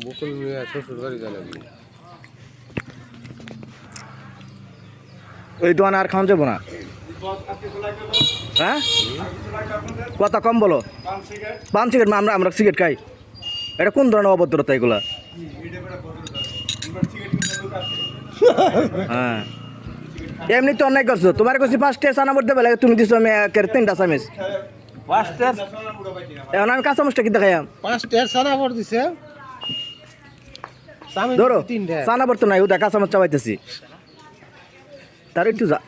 বকুল মিয়া শ্বশুর বাড়ি জানাবি ওই দোকানে আর খাওয়া যাব না? হ্যাঁ? কথা কম বলো। পান সিগারেট আমরা আমরা সিগারেট খাই। এটা কোন ধরনের অভদ্রতা এগুলা? হ্যাঁ। এমনি তো অনেক করছ তোমার কাছে পাঁচটা সানা বলতে পারলে তুমি দিছো আমি একের তিনটা চামিচ। এখন আমি কাঁচা মুচটা কি দেখাইয়াম পাঁচটা সানা ভর দিছে। ধরো সানা বলতো নাই ওটা কাঁচা মুচ চাবাইতেছি। তার একটু যা।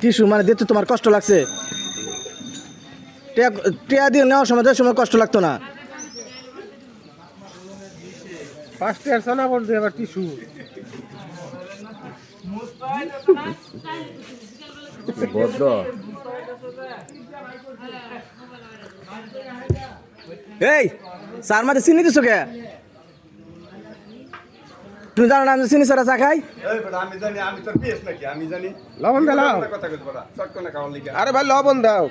টিসু মানে দিতে তোমার কষ্ট লাগছে। টিয়া- টিয়া দিয়ে নেওয়ার সময় যে সময় কষ্ট লাগতো না। পাঁচটা সানা ভর দিয়ে আবার টিস্যু ভদ্র। এই স্যার মাঝে চিনি দিছো কে? তুমি জানো না আমি চিনি ছাড়া চা খাই? লবণ লিগা। আরে ভাই লবণ দাও।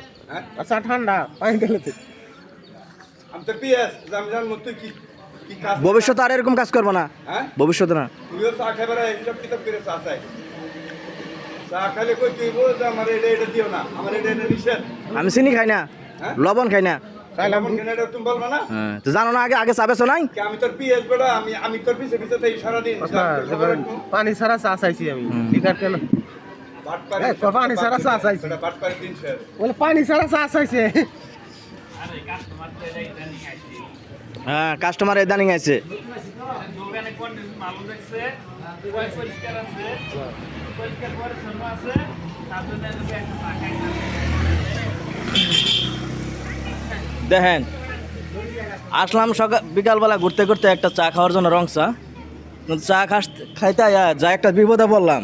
আচ্ছা ঠান্ডা পানি ভবিষ্যতে আর এরকম কাজ করব না। হ্যাঁ? ভবিষ্যতে না। আমি চিনি খাই না। হ্যাঁ? লবণ খাই না। হ্যাঁ, জানো না আগে আগে চাবেছো নাই? কি আমি তোর পিএস বেটা আমি আমি তোর পিছে পিছে তাই সারাদিন। আচ্ছা, পানি ছাড়া চা চাইছি আমি। ঠিক আছে কেন এই, পানি ছাড়া চা চাইছি। বলে পানি ছাড়া চা চাইছে। কাস্টমার দেখছে পয় পরিষ্কার আছে। দেখেন, আসলাম সকাল বিকালবেলা ঘুরতে ঘুরতে একটা চা খাওয়ার জন্য রং চা। চা খাস খাইতে যা একটা বিপদে বললাম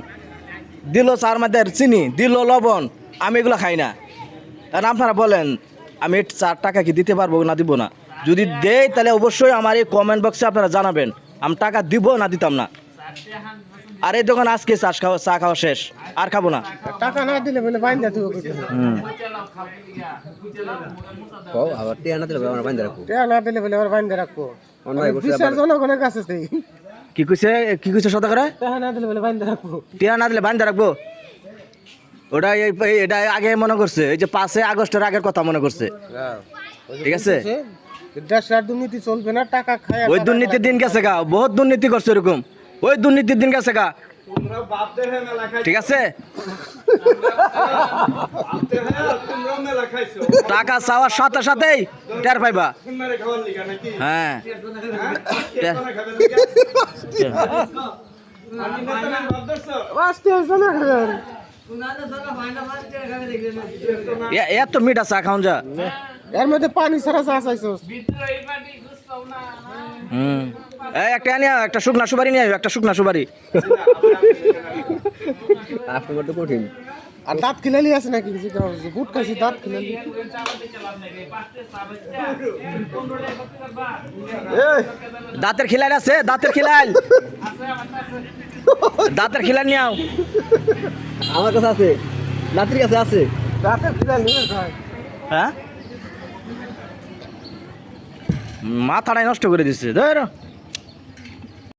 দিল চার মধ্যে চিনি, দিল লবণ, আমি এগুলো খাই না। কারণ আপনারা বলেন আমি চার টাকা কি দিতে পারব না দিব না? যদি দেয় তাহলে অবশ্যই আমার এই কমেন্ট বক্সে আপনারা জানাবেন। আমি টাকা দিব না দিতাম না। আর এই দোকান আজকে চা খাওয়া চা খাওয়া শেষ। আর খাব না। টাকা না দিলে বলে বাইন দে তুই হুম। আবার টিয়া না দিলে আমরা বান্ধে রাখব। টাকা না দিলে বলে আবার বাইন দে রাখব। অন্য বিশাল জনগণের কাছে কি কইছে? কি কইছে সদা করে টাকা না দিলে বলে বাইন দে রাখব। টিয়া না দিলে বান্ধা রাখব? ওটা এই এটা আগে মনে করছে এই যে পাঁচে আগস্টের আগের কথা মনে করছে। ঠিক আছে? দুর্নীতি চলবে না টাকা খায় ওই দুর্নীতির দিন গেছে গা বহুত দুর্নীতি করছে এরকম। ওই দুর্নীতির দিন গেছে গা। তোমরা বাপ দেখে মেলা খাইছো। ঠিক আছে? বাপ দেখে তোমরা মেলা খাইছো টাকা চাওয়ার সাথে সাথেই টের পাইবা। হ্যাঁ। হ্যাঁ আসতে না এ- এত মিঠা চা খাওন যা। এর মধ্যে পানি ছাড়া চা চাইছো হুম। একটা নিয়ে একটা শুকনা সুপারি নিয়ে একটা শুকনা সুপারি। কাস্টমার তো কঠিন আর দাঁত খিলালি আছে নাকি? বুট খাইছি দাঁত খিলালি। দাঁতের খিলাইল আছে দাঁতের খিলাইল। দাঁতের খিলা নিয়ে আও। আমার কাছে আছে। দাঁতের কাছে আছে। দাঁতের খিলালি নিয়ে হ্যাঁ? মাথাটাই নষ্ট করে দিচ্ছে ধর।